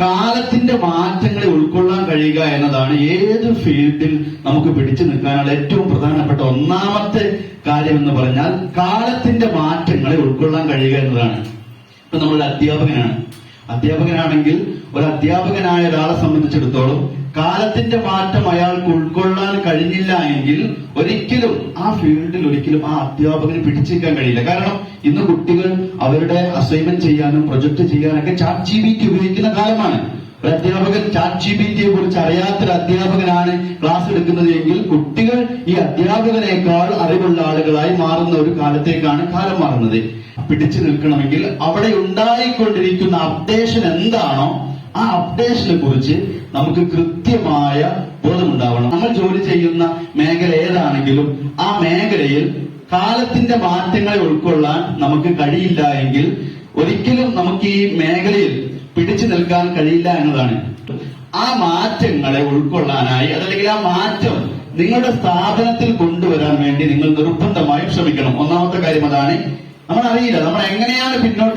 കാലത്തിന്റെ മാറ്റങ്ങളെ ഉൾക്കൊള്ളാൻ കഴിയുക എന്നതാണ് ഏത് ഫീൽഡിൽ നമുക്ക് പിടിച്ചു നിൽക്കാനുള്ള ഏറ്റവും പ്രധാനപ്പെട്ട ഒന്നാമത്തെ കാര്യം എന്ന് പറഞ്ഞാൽ കാലത്തിന്റെ മാറ്റങ്ങളെ ഉൾക്കൊള്ളാൻ കഴിയുക എന്നതാണ്. ഇപ്പൊ നമ്മളൊരു അധ്യാപകനാണ്. അധ്യാപകനാണെങ്കിൽ ഒരു അധ്യാപകനായ ഒരാളെ സംബന്ധിച്ചിടത്തോളം കാലത്തിന്റെ മാറ്റം അയാൾക്ക് ഉൾക്കൊള്ളാൻ കഴിഞ്ഞില്ല എങ്കിൽ ഒരിക്കലും ആ ഫീൽഡിൽ ഒരിക്കലും ആ അധ്യാപകന് പിടിച്ചിരിക്കാൻ കഴിയില്ല. കാരണം ഇന്ന് കുട്ടികൾ അവരുടെ അസൈൻമെന്റ് ചെയ്യാനും പ്രൊജക്ട് ചെയ്യാനൊക്കെ ചാറ്റ് ജി ബി ടി ഉപയോഗിക്കുന്ന കാലമാണ്. ഒരു അധ്യാപകൻ ചാറ്റ് ജി ബി ടിയെ കുറിച്ച് അറിയാത്തൊരു അധ്യാപകനാണ് ക്ലാസ് എടുക്കുന്നത് എങ്കിൽ കുട്ടികൾ ഈ അധ്യാപകനേക്കാൾ അറിവുള്ള ആളുകളായി മാറുന്ന ഒരു കാലത്തേക്കാണ് കാലം മാറുന്നത്. പിടിച്ചു നിൽക്കണമെങ്കിൽ അവിടെ ഉണ്ടായിക്കൊണ്ടിരിക്കുന്ന അപ്ഡേഷൻ എന്താണോ ആ അപ്ഡേഷനെ കുറിച്ച് നമുക്ക് കൃത്യമായ ബോധമുണ്ടാവണം. നമ്മൾ ജോലി ചെയ്യുന്ന മേഖല ഏതാണെങ്കിലും ആ മേഖലയിൽ കാലത്തിന്റെ മാറ്റങ്ങളെ ഉൾക്കൊള്ളാൻ നമുക്ക് കഴിയില്ല എങ്കിൽ ഒരിക്കലും നമുക്ക് ഈ മേഖലയിൽ പിടിച്ചു നിൽക്കാൻ കഴിയില്ല എന്നതാണ്. ആ മാറ്റങ്ങളെ ഉൾക്കൊള്ളാനായി അതല്ലെങ്കിൽ ആ മാറ്റം നിങ്ങളുടെ സ്ഥാപനത്തിൽ കൊണ്ടുവരാൻ വേണ്ടി നിങ്ങൾ നിർബന്ധമായും ശ്രമിക്കണം. ഒന്നാമത്തെ കാര്യം അതാണ് നമ്മൾ അറിയില്ല നമ്മൾ എങ്ങനെയാണ് പിന്നോട്ട്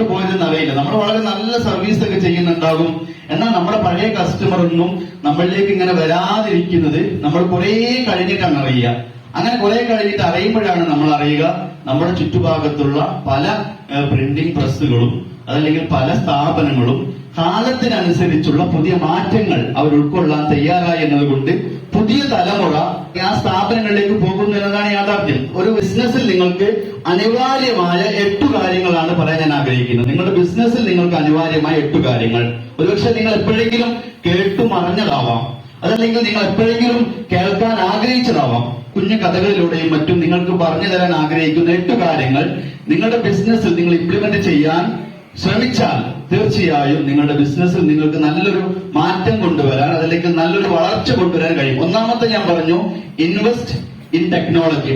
നമ്മൾ വളരെ നല്ല സർവീസ് ഒക്കെ ചെയ്യുന്നുണ്ടാകും. എന്നാൽ നമ്മുടെ പഴയ കസ്റ്റമർ ഒന്നും നമ്മളിലേക്ക് ഇങ്ങനെ വരാതിരിക്കുന്നത് നമ്മൾ കുറെ കഴിഞ്ഞിട്ടാണ് അറിയുക. അങ്ങനെ കുറെ കഴിഞ്ഞിട്ട് അറിയുമ്പോഴാണ് നമ്മൾ അറിയുക നമ്മുടെ ചുറ്റുഭാഗത്തുള്ള പല പ്രിന്റിംഗ് പ്രസ്സുകളും അതല്ലെങ്കിൽ പല സ്ഥാപനങ്ങളും കാലത്തിനനുസരിച്ചുള്ള പുതിയ മാറ്റങ്ങൾ അവർ ഉൾക്കൊള്ളാൻ തയ്യാറായി എന്നതുകൊണ്ട് പുതിയ തലമുറ ആ സ്ഥാപനങ്ങളിലേക്ക് യാഥാർത്ഥ്യം ഒരു ബിസിനസ്സിൽ നിങ്ങൾക്ക് അനിവാര്യമായ എട്ടു കാര്യങ്ങളാണ് പറയാൻ ഞാൻ ആഗ്രഹിക്കുന്നത്. നിങ്ങളുടെ ബിസിനസ്സിൽ നിങ്ങൾക്ക് അനിവാര്യമായ എട്ടു കാര്യങ്ങൾ. ഒരുപക്ഷെ നിങ്ങൾ എപ്പോഴെങ്കിലും കേട്ടു മറഞ്ഞതാവാം. അതല്ലെങ്കിൽ നിങ്ങൾ എപ്പോഴെങ്കിലും കേൾക്കാൻ ആഗ്രഹിച്ചതാവാം. കുഞ്ഞു കഥകളിലൂടെയും മറ്റും നിങ്ങൾക്ക് പറഞ്ഞു തരാൻ ആഗ്രഹിക്കുന്ന എട്ട് കാര്യങ്ങൾ നിങ്ങളുടെ ബിസിനസ്സിൽ നിങ്ങൾ ഇംപ്ലിമെന്റ് ചെയ്യാൻ ശ്രമിച്ചാൽ തീർച്ചയായും നിങ്ങളുടെ ബിസിനസ്സിൽ നിങ്ങൾക്ക് നല്ലൊരു മാറ്റം കൊണ്ടുവരാൻ അതല്ലെങ്കിൽ നല്ലൊരു വളർച്ച കൊണ്ടുവരാൻ കഴിയും. ഒന്നാമത്തെ ഞാൻ പറഞ്ഞു ഇൻവെസ്റ്റ് ഇൻ ടെക്നോളജി